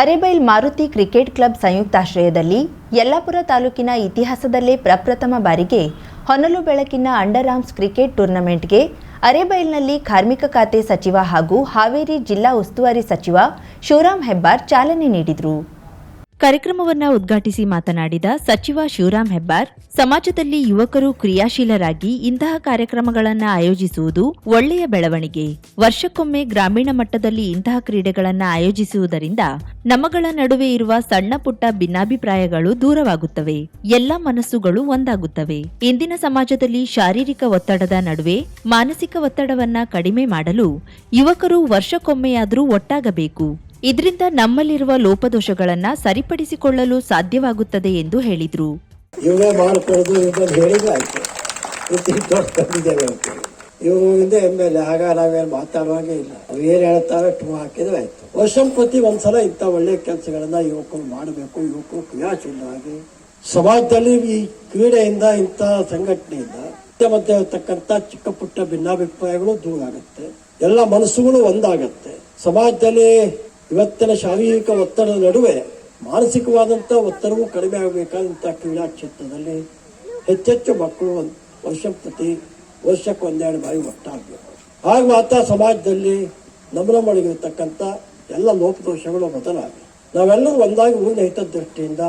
ಅರೆಬೈಲ್ Maruti cricket club ಸಂಯುಕ್ತಾಶ್ರಯದಲ್ಲಿ ಯಲ್ಲಾಪುರ ತಾಲೂಕಿನ ಇತಿಹಾಸದಲ್ಲೇ ಪ್ರಪ್ರಥಮ ಬಾರಿಗೆ ಹೊನಲು ಬೆಳಕಿನ ಅಂಡರ್ ಆರ್ಮ್ಸ್ ಕ್ರಿಕೆಟ್ ಟೂರ್ನಮೆಂಟ್ಗೆ ಅರೆಬೈಲ್ನಲ್ಲಿ ಕಾರ್ಮಿಕ ಖಾತೆ ಸಚಿವ ಹಾಗೂ ಹಾವೇರಿ ಜಿಲ್ಲಾ ಉಸ್ತುವಾರಿ ಸಚಿವ ಶಿವರಾಮ್ ಹೆಬ್ಬಾರ್ ಚಾಲನೆ ನೀಡಿದರು. ಕಾರ್ಯಕ್ರಮವನ್ನ ಉದ್ಘಾಟಿಸಿ ಮಾತನಾಡಿದ ಸಚಿವ ಶಿವರಾಮ್ ಹೆಬ್ಬಾರ್, ಸಮಾಜದಲ್ಲಿ ಯುವಕರು ಕ್ರಿಯಾಶೀಲರಾಗಿ ಇಂತಹ ಕಾರ್ಯಕ್ರಮಗಳನ್ನು ಆಯೋಜಿಸುವುದು ಒಳ್ಳೆಯ ಬೆಳವಣಿಗೆ. ವರ್ಷಕ್ಕೊಮ್ಮೆ ಗ್ರಾಮೀಣ ಮಟ್ಟದಲ್ಲಿ ಇಂತಹ ಕ್ರೀಡೆಗಳನ್ನು ಆಯೋಜಿಸುವುದರಿಂದ ನಮ್ಮಗಳ ನಡುವೆ ಇರುವ ಸಣ್ಣ ಪುಟ್ಟ ಭಿನ್ನಾಭಿಪ್ರಾಯಗಳು ದೂರವಾಗುತ್ತವೆ. ಎಲ್ಲ ಮನಸ್ಸುಗಳು ಒಂದಾಗುತ್ತವೆ. ಇಂದಿನ ಸಮಾಜದಲ್ಲಿ ಶಾರೀರಿಕ ಒತ್ತಡದ ನಡುವೆ ಮಾನಸಿಕ ಒತ್ತಡವನ್ನ ಕಡಿಮೆ ಮಾಡಲು ಯುವಕರು ವರ್ಷಕ್ಕೊಮ್ಮೆಯಾದರೂ ಒಟ್ಟಾಗಬೇಕು. ಇದರಿಂದ ನಮ್ಮಲ್ಲಿರುವ ಲೋಪದೋಷಗಳನ್ನು ಸರಿಪಡಿಸಿಕೊಳ್ಳಲು ಸಾಧ್ಯವಾಗುತ್ತದೆ ಎಂದು ಹೇಳಿದರು. ಅಂತ ಇವ್ರಿಂದ ಎಂ ಎಲ್ ಎ ಆಗ ನಾವೇನು ಮಾತಾಡುವಾಗೆ ಇಲ್ಲ. ಅವ್ರು ಏನು ಹೇಳ್ತಾರೆ ಟು ಹಾಕಿದ್ರೆ ಆಯ್ತು. ವರ್ಷಂಪ್ರತಿ ಒಂದ್ಸಲ ಇಂಥ ಒಳ್ಳೆಯ ಕೆಲಸಗಳನ್ನ ಯುವಕರು ಮಾಡಬೇಕು. ಯುವಕರು ಕ್ರಿಯಾಶೀಲವಾಗಿ. ಸಮಾಜದಲ್ಲಿ ಈ ಕ್ರೀಡೆಯಿಂದ, ಇಂಥ ಸಂಘಟನೆಯಿಂದ ಮತ್ತೆ ಮತ್ತೆ ಇರತಕ್ಕಂಥ ಚಿಕ್ಕ ಪುಟ್ಟ ಭಿನ್ನಾಭಿಪ್ರಾಯಗಳು ದೂರ ಆಗುತ್ತೆ. ಎಲ್ಲ ಮನಸ್ಸುಗಳು ಒಂದಾಗತ್ತೆ. ಸಮಾಜದಲ್ಲಿ ಇವತ್ತಿನ ಶಾರೀರಿಕ ಒತ್ತಡದ ನಡುವೆ ಮಾನಸಿಕವಾದಂಥ ಒತ್ತಡವೂ ಕಡಿಮೆ ಆಗಬೇಕಾದಂಥ ಕ್ರೀಡಾ ಕ್ಷೇತ್ರದಲ್ಲಿ ಹೆಚ್ಚೆಚ್ಚು ಮಕ್ಕಳು ವರ್ಷ ಪ್ರತಿ ವರ್ಷಕ್ಕೆ ಒಂದೆರಡು ಬಾರಿ ಒಟ್ಟಾಗಬೇಕು. ಹಾಗೆ ಮಾತ್ರ ಸಮಾಜದಲ್ಲಿ ನಮ್ಮ ನಮ್ಮೊಳಗಿರ್ತಕ್ಕಂಥ ಎಲ್ಲ ಲೋಪದೋಷಗಳು ಬದಲಾಗಿ ನಾವೆಲ್ಲರೂ ಒಂದಾಗಿ ಮುಂದೆ ಹಿತದೃಷ್ಟಿಯಿಂದ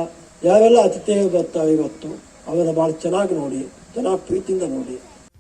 ಯಾವೆಲ್ಲ ಅತಿಥಿಗಳು ಬರ್ತಾವೆ ಇವತ್ತು ಅವರ ಭಾಳ ಚೆನ್ನಾಗಿ ನೋಡಿ, ಚೆನ್ನಾಗಿ ಪ್ರೀತಿಯಿಂದ ನೋಡಿ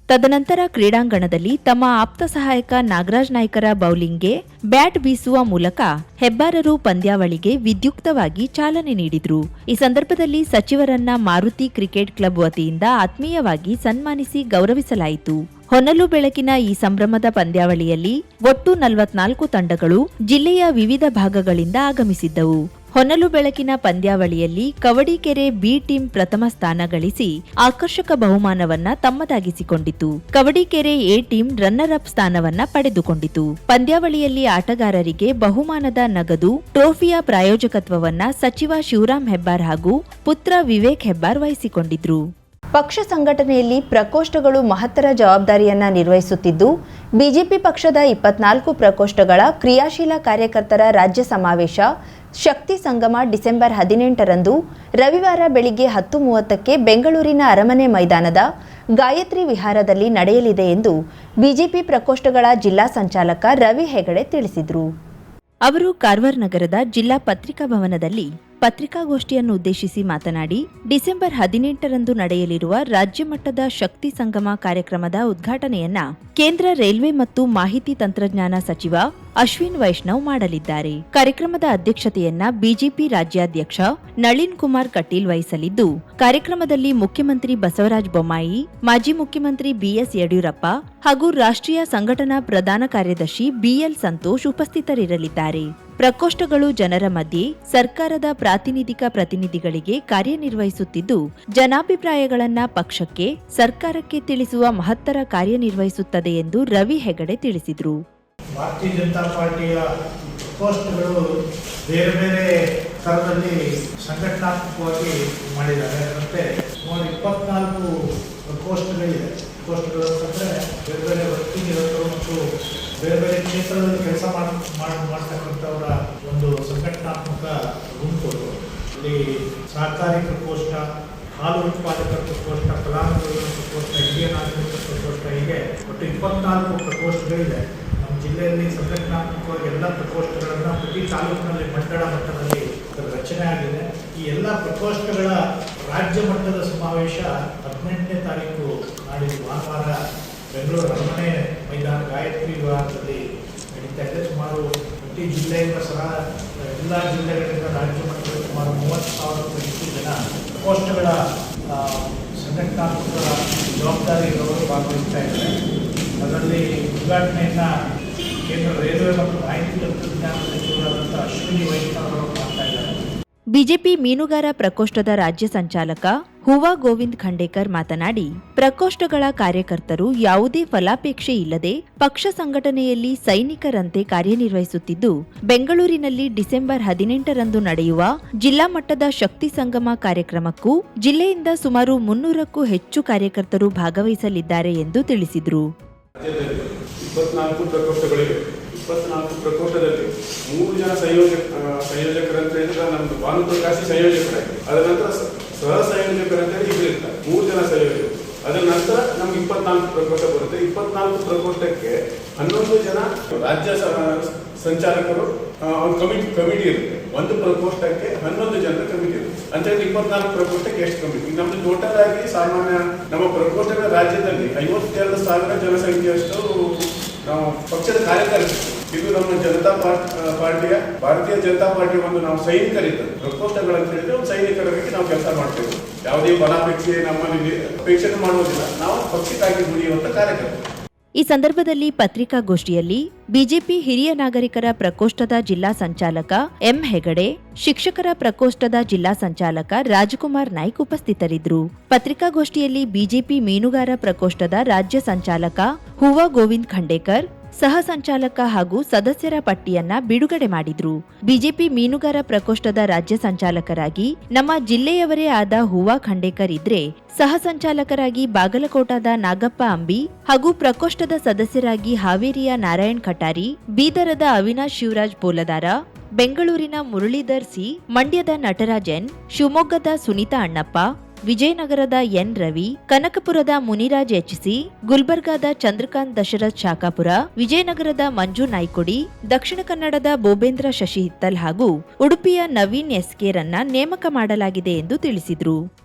ತದನಂತರ ಕ್ರೀಡಾಂಗಣದಲ್ಲಿ ತಮ್ಮ ಆಪ್ತ ಸಹಾಯಕ ನಾಗರಾಜ್ ನಾಯ್ಕರ ಬೌಲಿಂಗ್ಗೆ ಬ್ಯಾಟ್ ಬೀಸುವ ಮೂಲಕ ಹೆಬ್ಬಾರರು ಪಂದ್ಯಾವಳಿಗೆ ವಿದ್ಯುಕ್ತವಾಗಿ ಚಾಲನೆ ನೀಡಿದ್ರು. ಈ ಸಂದರ್ಭದಲ್ಲಿ ಸಚಿವರನ್ನ ಮಾರುತಿ ಕ್ರಿಕೆಟ್ ಕ್ಲಬ್ ವತಿಯಿಂದ ಆತ್ಮೀಯವಾಗಿ ಸನ್ಮಾನಿಸಿ ಗೌರವಿಸಲಾಯಿತು. ಹೊನಲು ಬೆಳಕಿನ ಈ ಸಂಭ್ರಮದ ಪಂದ್ಯಾವಳಿಯಲ್ಲಿ ಒಟ್ಟು ನಲವತ್ನಾಲ್ಕು ತಂಡಗಳು ಜಿಲ್ಲೆಯ ವಿವಿಧ ಭಾಗಗಳಿಂದ ಆಗಮಿಸಿದ್ದವು. ಹೊನಲು ಬೆಳಕಿನ ಪಂದ್ಯಾವಳಿಯಲ್ಲಿ ಕವಡಿಕೆರೆ ಬಿ ಟೀಂ ಪ್ರಥಮ ಸ್ಥಾನ ಗಳಿಸಿ ಆಕರ್ಷಕ ಬಹುಮಾನವನ್ನ ತಮ್ಮದಾಗಿಸಿಕೊಂಡಿತು. Kavadikere A team runner up ಸ್ಥಾನವನ್ನ ಪಡೆದುಕೊಂಡಿತು. ಪಂದ್ಯಾವಳಿಯಲ್ಲಿ ಆಟಗಾರರಿಗೆ ಬಹುಮಾನದ ನಗದು, ಟ್ರೋಫಿಯ ಪ್ರಾಯೋಜಕತ್ವವನ್ನ ಸಚಿವ ಶಿವರಾಮ್ ಹೆಬ್ಬಾರ್ ಹಾಗೂ ಪುತ್ರ ವಿವೇಕ್ ಹೆಬ್ಬಾರ್ ವಹಿಸಿಕೊಂಡಿದ್ರು. ಪಕ್ಷ ಸಂಘಟನೆಯಲ್ಲಿ ಪ್ರಕೋಷ್ಠಗಳು ಮಹತ್ತರ ಜವಾಬ್ದಾರಿಯನ್ನ ನಿರ್ವಹಿಸುತ್ತಿದ್ದು, ಬಿಜೆಪಿ ಪಕ್ಷದ ಇಪ್ಪತ್ನಾಲ್ಕು ಪ್ರಕೋಷ್ಠಗಳ ಕ್ರಿಯಾಶೀಲ ಕಾರ್ಯಕರ್ತರ ರಾಜ್ಯ ಸಮಾವೇಶ ಶಕ್ತಿ ಸಂಗಮ ಡಿಸೆಂಬರ್ ಹದಿನೆಂಟರಂದು ರವಿವಾರ ಬೆಳಿಗ್ಗೆ ಹತ್ತು ಮೂವತ್ತಕ್ಕೆ ಬೆಂಗಳೂರಿನ ಅರಮನೆ ಮೈದಾನದ ಗಾಯತ್ರಿ ವಿಹಾರದಲ್ಲಿ ನಡೆಯಲಿದೆ ಎಂದು ಬಿಜೆಪಿ ಪ್ರಕೋಷ್ಠಗಳ ಜಿಲ್ಲಾ ಸಂಚಾಲಕ ರವಿ ಹೆಗಡೆ ತಿಳಿಸಿದರು. ಅವರು ಕಾರವಾರ ನಗರದ ಜಿಲ್ಲಾ ಪತ್ರಿಕಾ ಭವನದಲ್ಲಿ ಪತ್ರಿಕಾಗೋಷ್ಠಿಯನ್ನು ಉದ್ದೇಶಿಸಿ ಮಾತನಾಡಿ, ಡಿಸೆಂಬರ್ ಹದಿನೆಂಟರಂದು ನಡೆಯಲಿರುವ ರಾಜ್ಯ ಮಟ್ಟದ ಶಕ್ತಿ ಸಂಗಮ ಕಾರ್ಯಕ್ರಮದ ಉದ್ಘಾಟನೆಯನ್ನ ಕೇಂದ್ರ ರೈಲ್ವೆ ಮತ್ತು ಮಾಹಿತಿ ತಂತ್ರಜ್ಞಾನ ಸಚಿವ ಅಶ್ವಿನ್ ವೈಷ್ಣವ್ ಮಾಡಲಿದ್ದಾರೆ. ಕಾರ್ಯಕ್ರಮದ ಅಧ್ಯಕ್ಷತೆಯನ್ನ ಬಿಜೆಪಿ ರಾಜ್ಯಾಧ್ಯಕ್ಷ ನಳಿನ್ ಕುಮಾರ್ ಕಟೀಲ್ ವಹಿಸಲಿದ್ದು, ಕಾರ್ಯಕ್ರಮದಲ್ಲಿ ಮುಖ್ಯಮಂತ್ರಿ ಬಸವರಾಜ ಬೊಮ್ಮಾಯಿ, ಮಾಜಿ ಮುಖ್ಯಮಂತ್ರಿ ಬಿಎಸ್ ಯಡಿಯೂರಪ್ಪ ಹಾಗೂ ರಾಷ್ಟ್ರೀಯ ಸಂಘಟನಾ ಪ್ರಧಾನ ಕಾರ್ಯದರ್ಶಿ ಬಿಎಲ್ ಸಂತೋಷ್ ಉಪಸ್ಥಿತರಿರಲಿದ್ದಾರೆ. ಪ್ರಕೋಷ್ಠಗಳು ಜನರ ಮಧ್ಯೆ ಸರ್ಕಾರದ ಪ್ರಾತಿನಿಧಿಕ ಪ್ರತಿನಿಧಿಗಳಿಗೆ ಕಾರ್ಯನಿರ್ವಹಿಸುತ್ತಿದ್ದು, ಜನಾಭಿಪ್ರಾಯಗಳನ್ನ ಪಕ್ಷಕ್ಕೆ, ಸರ್ಕಾರಕ್ಕೆ ತಿಳಿಸುವ ಮಹತ್ತರ ಕಾರ್ಯನಿರ್ವಹಿಸುತ್ತದೆ ಎಂದು ರವಿ ಹೆಗಡೆ ತಿಳಿಸಿದರು. ಭಾರತೀಯ ಜನತಾ ಪಾರ್ಟಿಯ ಪೋಸ್ಟ್ಗಳು ಬೇರೆ ಬೇರೆ ಸ್ಥಳದಲ್ಲಿ ಸಂಘಟನಾತ್ಮಕವಾಗಿ ಮಾಡಿದ್ದಾರೆ. ಮತ್ತೆ ಸುಮಾರು ಇಪ್ಪತ್ನಾಲ್ಕು ಪೋಸ್ಟ್ಗಳಿದೆ. ಪೋಸ್ಟ್ಗಳು ಅಂತಂದರೆ ಬೇರೆ ಬೇರೆ ವೃತ್ತಿ ನಿರತರು ಮತ್ತು ಬೇರೆ ಬೇರೆ ಕ್ಷೇತ್ರದಲ್ಲಿ ಕೆಲಸ ಮಾಡ್ ಮಾಡ್- ಮಾಡ್ತಕ್ಕಂಥವರ ಒಂದು ಸಂಘಟನಾತ್ಮಕ ಗುಂಪುಗಳು ಇಲ್ಲಿ ಸಹಕಾರಿ ಪ್ರಕೋಷ್ಠ, ಹಾಲು ಉತ್ಪಾದಕರ ಪ್ರಕೋಷ್ಠ ಫಲಾನುಭವಿಗಳ ಪ್ರಕೋಷ್ಠ, ಹಿರಿಯ ನಾಗರಿಕರ ಪ್ರಕೋಷ್ಠ ಹೀಗೆ ಒಟ್ಟು ಇಪ್ಪತ್ನಾಲ್ಕು ಪ್ರಕೋಷ್ಠಗಳಿದೆ. ನಮ್ಮ ಜಿಲ್ಲೆಯಲ್ಲಿ ಸಂಘಟನಾತ್ಮಕವಾಗಿ ಎಲ್ಲ ಪ್ರಕೋಷ್ಠಗಳನ್ನು ಪ್ರತಿ ತಾಲೂಕಿನಲ್ಲಿ ಮಂಡಳ ಮಟ್ಟದಲ್ಲಿ ರಚನೆ ಆಗಿದೆ. ಈ ಎಲ್ಲ ಪ್ರಕೋಷ್ಠಗಳ ರಾಜ್ಯ ಮಟ್ಟದ ಸಮಾವೇಶ ಜಿಲ್ಲೆಯಿಂದ ಸಹ ಎಲ್ಲ ಜಿಲ್ಲೆಗಳಿಂದ ರಾಜ್ಯ ಮಟ್ಟದಲ್ಲಿ ಸುಮಾರು ಮೂವತ್ತು ಸಾವಿರಕ್ಕೂ ಹೆಚ್ಚು ಜನ ಆ, ಸಂಘಟನಾತ್ಮಕ ಜವಾಬ್ದಾರಿ ಇರೋರು ಭಾಗವಹಿಸ್ತಾ ಇದ್ದಾರೆ. ಅದರಲ್ಲಿ ಉದ್ಘಾಟನೆಯನ್ನು ಕೇಂದ್ರ ರೈಲ್ವೆ ಮತ್ತು ಮಾಹಿತಿ ತಂತ್ರಜ್ಞಾನ ಸಚಿವರಾದಂಥ ಅಶ್ವಿನಿ ವೈಷ್ಣವ್ ಬಿಜೆಪಿ ಮೀನುಗಾರ ಪ್ರಕೋಷ್ಠದ ರಾಜ್ಯ ಸಂಚಾಲಕ ಹುವಾ ಗೋವಿಂದ್ ಖಂಡೇಕರ್ ಮಾತನಾಡಿ, ಪ್ರಕೋಷ್ಠಗಳ ಕಾರ್ಯಕರ್ತರು ಯಾವುದೇ ಫಲಾಪೇಕ್ಷೆ ಇಲ್ಲದೆ ಪಕ್ಷ ಸಂಘಟನೆಯಲ್ಲಿ ಸೈನಿಕರಂತೆ ಕಾರ್ಯನಿರ್ವಹಿಸುತ್ತಿದ್ದು, ಬೆಂಗಳೂರಿನಲ್ಲಿ ಡಿಸೆಂಬರ್ ಹದಿನೆಂಟರಂದು ನಡೆಯುವ ಜಿಲ್ಲಾ ಮಟ್ಟದ ಶಕ್ತಿ ಸಂಗಮ ಕಾರ್ಯಕ್ರಮಕ್ಕೂ ಜಿಲ್ಲೆಯಿಂದ ಸುಮಾರು ಮುನ್ನೂರಕ್ಕೂ ಹೆಚ್ಚು ಕಾರ್ಯಕರ್ತರು ಭಾಗವಹಿಸಲಿದ್ದಾರೆ ಎಂದು ತಿಳಿಸಿದರು. ಇಪ್ಪತ್ನಾಲ್ಕು ಪ್ರಕೋಷ್ಠದಲ್ಲಿ ಮೂರು ಜನ ಸಂಯೋಜಕ ಆ, ಸಂಯೋಜಕರನ್ನು ಸಂಯೋಜಕರಾಗಿ ಅದರ ನಂತರ ಸಹ ಸಂಯೋಜಕರಂತೇಳಿ ಇರ್ತಾರೆ. ಮೂರು ಜನ ಸಂಯೋಜಕರು. ಅದರ ನಂತರ ನಮ್ಗೆ ಇಪ್ಪತ್ನಾಲ್ಕು ಪ್ರಕೋಷ್ಠ ಬರುತ್ತೆ. ಇಪ್ಪತ್ನಾಲ್ಕು ಪ್ರಕೋಷ್ಠಕ್ಕೆ ಹನ್ನೊಂದು ಜನ ರಾಜ್ಯ ಸಂಚಾಲಕರು ಒಂದು ಕಮಿಟಿ ಕಮಿಟಿ ಇರುತ್ತೆ. ಒಂದು ಪ್ರಕೋಷ್ಠಕ್ಕೆ ಹನ್ನೊಂದು ಜನರ ಕಮಿಟಿ ಇರುತ್ತೆ. ಅಂತ ಹೇಳಿ ಇಪ್ಪತ್ನಾಲ್ಕು ಪ್ರಕೋಷ್ಠಕ್ಕೆ ಎಷ್ಟು ಕಮಿಟಿ? ನಮ್ದು ಟೋಟಲ್ ಆಗಿ ಸಾಮಾನ್ಯ ನಮ್ಮ ಪ್ರಕೋಷ್ಠಗಳ ರಾಜ್ಯದಲ್ಲಿ ಐವತ್ತೆರಡು ಸಾವಿರ ಜನಸಂಖ್ಯೆಯಷ್ಟು ನಾವು ಪಕ್ಷದ ಕಾರ್ಯಕರ್ತರು ಇದು ನಮ್ಮ ಜನತಾ ಪಾರ್ಟಿ ಪಾರ್ಟಿಯ, ಭಾರತೀಯ ಜನತಾ ಪಾರ್ಟಿ ಒಂದು ನಾವು ಸೈನಿಕರಿದ್ದರು ಪ್ರಕೋಷ್ಠಗಳಂತ ಹೇಳಿದ್ರೆ ಒಂದು ಸೈನಿಕರಾಗಿ ನಾವು ಕೆಲಸ ಮಾಡ್ತೇವೆ. ಯಾವುದೇ ಫಲಾಪೇಕ್ಷೆ ನಮ್ಮಲ್ಲಿ ಅಪೇಕ್ಷೆ ಮಾಡುವುದಿಲ್ಲ. ನಾವು ಪಕ್ಷಕ್ಕಾಗಿ ದುಡಿಯುವಂತ ಕಾರ್ಯಕರ್ತರು. ಈ ಸಂದರ್ಭದಲ್ಲಿ ಪತ್ರಿಕಾಗೋಷ್ಠಿಯಲ್ಲಿ ಬಿಜೆಪಿ ಹಿರಿಯ ನಾಗರಿಕರ ಪ್ರಕೋಷ್ಠದ ಜಿಲ್ಲಾ ಸಂಚಾಲಕ ಎಂ ಹೆಗಡೆ, ಶಿಕ್ಷಕರ ಪ್ರಕೋಷ್ಠದ ಜಿಲ್ಲಾ ಸಂಚಾಲಕ ರಾಜಕುಮಾರ್ ನಾಯ್ಕ್ ಉಪಸ್ಥಿತರಿದ್ದರು. ಪತ್ರಿಕಾಗೋಷ್ಠಿಯಲ್ಲಿ ಬಿಜೆಪಿ ಮೀನುಗಾರ ಪ್ರಕೋಷ್ಠದ ರಾಜ್ಯ ಸಂಚಾಲಕ ಹೂವಾ ಗೋವಿಂದ್ ಖಂಡೇಕರ್ ಸಹ ಸಂಚಾಲಕ ಹಾಗೂ ಸದಸ್ಯರ ಪಟ್ಟಿಯನ್ನ ಬಿಡುಗಡೆ ಮಾಡಿದ್ರು. ಬಿಜೆಪಿ ಮೀನುಗಾರ ಪ್ರಕೋಷ್ಠದ ರಾಜ್ಯ ಸಂಚಾಲಕರಾಗಿ, ನಮ್ಮ ಜಿಲ್ಲೆಯವರೇ ಆದ ಹೂವಾ ಖಂಡೇಕರ್ ಇದ್ರೆ ಸಹ ಸಂಚಾಲಕರಾಗಿ ಬಾಗಲಕೋಟದ ನಾಗಪ್ಪ ಅಂಬಿ ಹಾಗೂ ಪ್ರಕೋಷ್ಠದ ಸದಸ್ಯರಾಗಿ ಹಾವೇರಿಯ ನಾರಾಯಣ್ ಕಟಾರಿ ಬೀದರದ ಅವಿನಾಶ್ ಶಿವರಾಜ್ ಬೋಲದಾರ ಬೆಂಗಳೂರಿನ ಮುರಳೀಧರ್ ಸಿ, ಮಂಡ್ಯದ ನಟರಾಜನ್, ಶಿವಮೊಗ್ಗದ ಸುನೀತಾ ಅಣ್ಣಪ್ಪ ವಿಜಯನಗರದ ಎನ್ ರವಿ, ಕನಕಪುರದ ಮುನಿರಾಜ್ ಎಚ್ಸಿ ಗುಲ್ಬರ್ಗಾದ ಚಂದ್ರಕಾಂತ್ ದಶರಥ್ ಶಾಖಾಪುರ, ವಿಜಯನಗರದ ಮಂಜು ನಾಯ್ಕೊಡಿ, ದಕ್ಷಿಣ ಕನ್ನಡದ ಬೋಬೇಂದ್ರ ಶಶಿ ಹಿತ್ತಲ್ ಹಾಗೂ ಉಡುಪಿಯ ನವೀನ್ ಎಸ್ಕೆರನ್ನ ನೇಮಕ ಮಾಡಲಾಗಿದೆ ಎಂದು ತಿಳಿಸಿದರು.